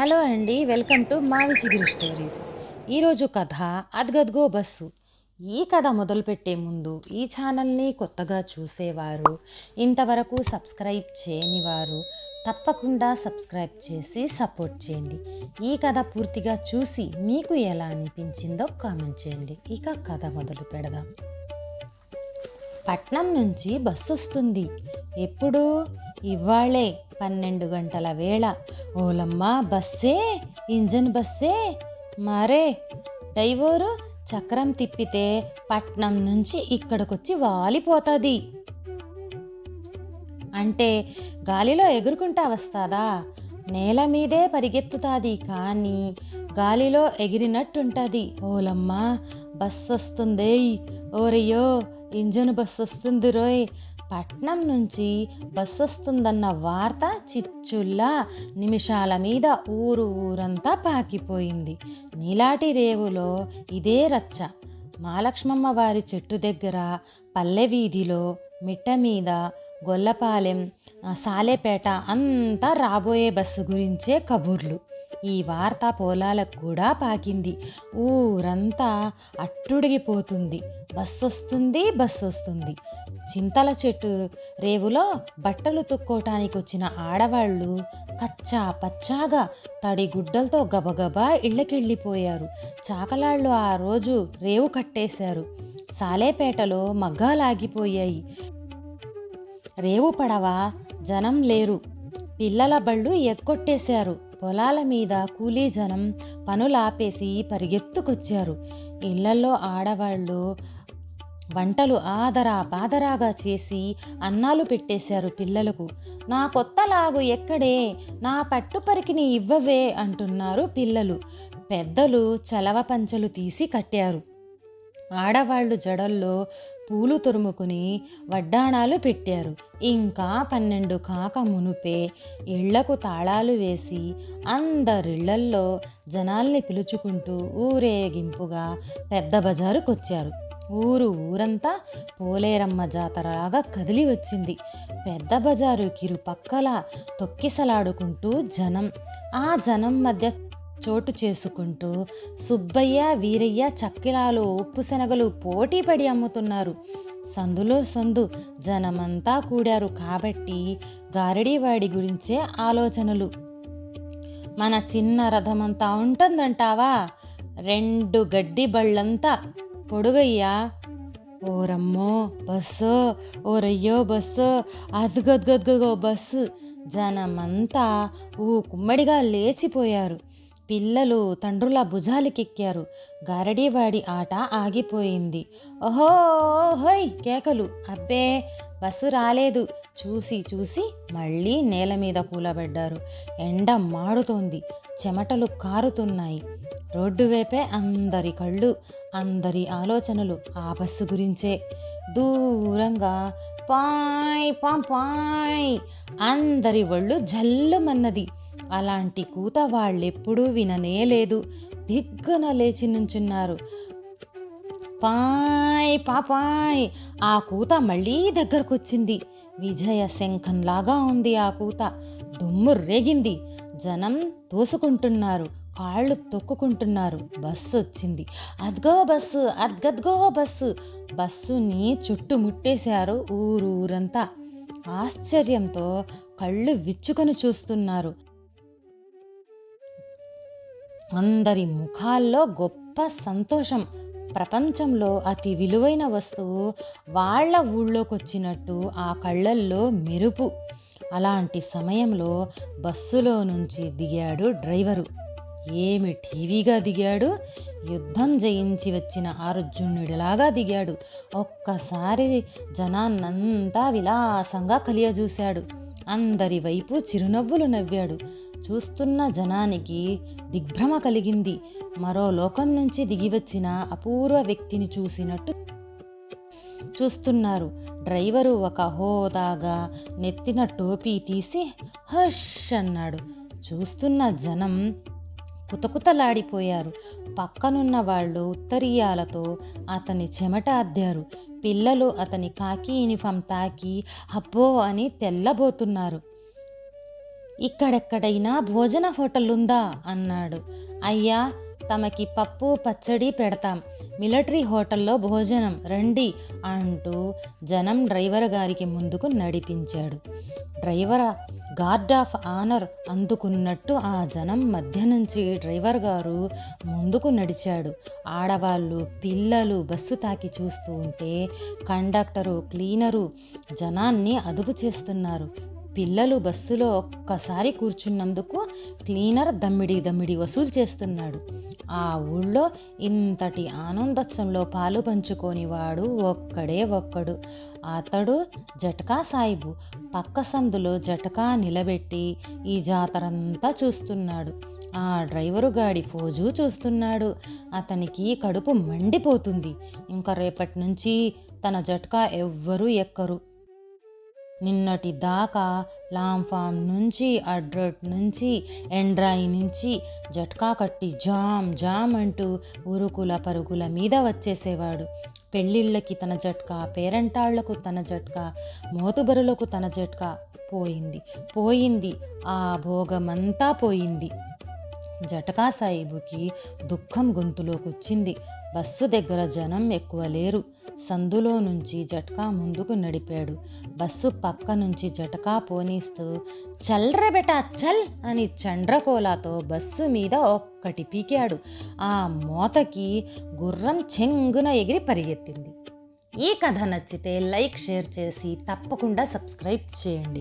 Hello అండి welcome to మావి చిగురు స్టోరీస్. ఈరోజు కథ అద్గద్గో బస్సు. ఈ కథ మొదలుపెట్టే ముందు ఈ ఛానల్ని కొత్తగా చూసేవారు ఇంతవరకు సబ్స్క్రైబ్ చేయని వారు తప్పకుండా సబ్స్క్రైబ్ చేసి సపోర్ట్ చేయండి. ఈ కథ పూర్తిగా చూసి మీకు ఎలా అనిపించిందో కామెంట్ చేయండి. ఇక కథ మొదలు పెడదాం. పట్నం నుంచి బస్సు వస్తుంది ఎప్పుడు ఇవాళే పన్నెండు గంటల వేళ. ఓలమ్మ బస్సే ఇంజన్ బస్సే. మరే డైవోరు చక్రం తిప్పితే పట్నం నుంచి ఇక్కడికొచ్చి వాలిపోతుంది. అంటే గాలిలో ఎగురుకుంటా వస్తాదా? నేల మీదే పరిగెత్తుతాది కానీ గాలిలో ఎగిరినట్టుంటుంది. ఓలమ్మ బస్ వస్తుందే ఓరయ్యో ఇంజన్ బస్ వస్తుంది రోయ్ పట్నం నుంచి బస్సు వస్తుందన్న వార్త చిచ్చుల్లా నిమిషాల మీద ఊరు ఊరంతా పాకిపోయింది. నీలాటి రేవులో ఇదే రచ్చ. మాలక్ష్మమ్మ వారి చెట్టు దగ్గర పల్లె వీధిలో మిట్ట మీద గొల్లపాలెం సాలేపేట అంతా రాబోయే బస్సు గురించే కబుర్లు. ఈ వార్త పొలాలకు కూడా పాకింది. ఊరంతా అట్టుడిగిపోతుంది. బస్సు వస్తుంది బస్సు వస్తుంది చింతల చెట్టు రేవులో బట్టలు తుక్కోటానికి వచ్చిన ఆడవాళ్ళు కచ్చా పచ్చాగా తడి గుడ్డలతో గబగబా ఇళ్ళకెళ్ళిపోయారు. చాకలాళ్ళు ఆ రోజు రేవు కట్టేశారు. సాలేపేటలో మగ్గాలాగిపోయాయి. రేవు పడవ జనం లేరు. పిల్లల బళ్ళు ఎక్కొట్టేశారు. పొలాల మీద కూలీ జనం పనులాపేసి పరిగెత్తుకొచ్చారు. ఇళ్ళలో ఆడవాళ్ళు వంటలు ఆదరా పాదరాగా చేసి అన్నాలు పెట్టేశారు పిల్లలకు. నా కొత్త లాగు ఎక్కడే నా పట్టుపరికిని ఇవ్వవే అంటున్నారు పిల్లలు. పెద్దలు చలవ పంచలు తీసి కట్టారు. ఆడవాళ్ళు జడల్లో పూలు తురుముకుని వడ్డాణాలు పెట్టారు. ఇంకా పన్నెండు కాక మునుపే ఇళ్ళకు తాళాలు వేసి అందరిళ్ళల్లో జనాల్ని పిలుచుకుంటూ ఊరేగింపుగా పెద్ద బజారుకొచ్చారు. ఊరు ఊరంతా పోలేరమ్మ జాతరలాగా కదిలి వచ్చింది. పెద్ద బజారు కిరుపక్కల తొక్కిసలాడుకుంటూ జనం. ఆ జనం మధ్య చోటు చేసుకుంటూ సుబ్బయ్య వీరయ్య చక్కిలాలు ఉప్పు శనగలు పోటీపడి అమ్ముతున్నారు. సందులో సందు జనమంతా కూడారు కాబట్టి గారడీవాడి గురించే ఆలోచనలు. మన చిన్న రథమంతా ఉంటుందంటావా? రెండు గడ్డి బళ్ళంతా పొడుగయ్యా? ఓరమ్మో బస్సు ఓరయ్యో బస్సు అదుగదుగదుగో బస్సు. జనమంతా ఊ కుమ్మడిగా లేచిపోయారు. పిల్లలు తండ్రుల భుజాలకెక్కారు. గారడీవాడి ఆట ఆగిపోయింది. ఓహో హోయ్ కేకలు. అబ్బే బస్సు రాలేదు. చూసి చూసి మళ్ళీ నేల మీద కూలబడ్డారు. ఎండ మాడుతోంది. చెమటలు కారుతున్నాయి. రోడ్డు వైపే అందరి కళ్ళు అందరి ఆలోచనలు ఆ బస్సు గురించే. దూరంగా పాయ్ పాయ్. అందరి ఒళ్ళు జల్లుమన్నది. అలాంటి కూత వాళ్ళెప్పుడూ విననే లేదు. దిగ్గున లేచి నుంచున్నారు. పాయ్ పాపాయ్ ఆ కూత మళ్ళీ దగ్గరకొచ్చింది. విజయ శంఖంలాగా ఉంది ఆ కూత. దుమ్ము రేగింది. జనం తోసుకుంటున్నారు. కాళ్ళు తొక్కుకుంటున్నారు. బస్సు వచ్చింది. అద్గో బస్సు అద్గద్గో బస్సు. బస్సుని చుట్టుముట్టేశారు ఊరూరంతా. ఆశ్చర్యంతో కళ్ళు విచ్చుకొని చూస్తున్నారు. అందరి ముఖాల్లో గొప్ప సంతోషం. ప్రపంచంలో అతి విలువైన వస్తువు వాళ్ళ ఊళ్ళోకి వచ్చినట్టు ఆ కళ్ళల్లో మెరుపు. అలాంటి సమయంలో బస్సులో నుంచి దిగాడు డ్రైవరు. ఏమి టీవీగా దిగాడు? యుద్ధం జయించి వచ్చిన అర్జునుడిలాగా దిగాడు. ఒక్కసారి జనాన్నంతా విలాసంగా కలియజూశాడు. అందరి వైపు చిరునవ్వులు నవ్వాడు. చూస్తున్న జనానికి దిగ్భ్రమ కలిగింది. మరో లోకం నుంచి దిగివచ్చిన అపూర్వ వ్యక్తిని చూసినట్టు చూస్తున్నారు. డ్రైవరు ఒక హోదాగా నెత్తిన టోపీ తీసి హష్ అన్నాడు. చూస్తున్న జనం కుతకుతలాడిపోయారు. పక్కనున్న వాళ్ళు ఉత్తరీయాలతో అతని చెమట అద్దారు. పిల్లలు అతని కాకి యూనిఫామ్ తాకి అబ్బో అని తెల్లబోతున్నారు. ఇక్కడెక్కడైనా భోజన హోటల్ ఉందా అన్నాడు. అయ్యా తమకి పప్పు పచ్చడి పెడతాం. మిలిటరీ హోటల్లో భోజనం రండి అంటూ జనం డ్రైవర్ గారికి ముందుకు నడిపించాడు. డ్రైవర్ గార్డ్ ఆఫ్ ఆనర్ అందుకున్నట్టు ఆ జనం మధ్య నుంచి డ్రైవర్ గారు ముందుకు నడిచాడు. ఆడవాళ్ళు పిల్లలు బస్సు తాకి చూస్తూ ఉంటే కండక్టరు క్లీనరు జనాన్ని అదుపు చేస్తున్నారు. పిల్లలు బస్సులో ఒక్కసారి కూర్చున్నందుకు క్లీనర్ దమ్మిడి దమ్మిడి వసూలు చేస్తున్నాడు. ఆ ఊళ్ళో ఇంతటి ఆనందోత్సవంలో పాలు పంచుకొని వాడు ఒక్కడే ఒక్కడు. అతడు జటకా సాయిబు. పక్క సందులో జటకా నిలబెట్టి ఈ జాతరంతా చూస్తున్నాడు. ఆ డ్రైవరు గాడి ఫోజు చూస్తున్నాడు. అతనికి కడుపు మండిపోతుంది. ఇంకా రేపటి నుంచి తన జట్కా ఎవ్వరూ ఎక్కరు. నిన్నటి దాకా లాంఫామ్ నుంచి అడ్రట్ నుంచి ఎండ్రాయి నుంచి జట్కా కట్టి జామ్ జామ్ అంటూ ఉరుకుల పరుగుల మీద వచ్చేసేవాడు. పెళ్ళిళ్ళకి తన జట్కా పేరంటాళ్ళకు తన జట్కా మోతుబరులకు తన జట్కా పోయింది. పోయింది. ఆ భోగమంతా పోయింది. జటకా సాయిబుకి దుఃఖం గొంతులోకొచ్చింది. బస్సు దగ్గర జనం ఎక్కువ లేరు. సందులో నుంచి జటకా ముందుకు నడిపాడు. బస్సు పక్క నుంచి జటకా పోనీస్తూ చల్ర బెటా చల్ అని చండ్రకోలాతో బస్సు మీద ఒక్కటి పీకాడు. ఆ మోతకి గుర్రం చెంగున ఎగిరి పరిగెత్తింది. ఈ కథ నచ్చితే లైక్ షేర్ చేసి తప్పకుండా సబ్స్క్రైబ్ చేయండి.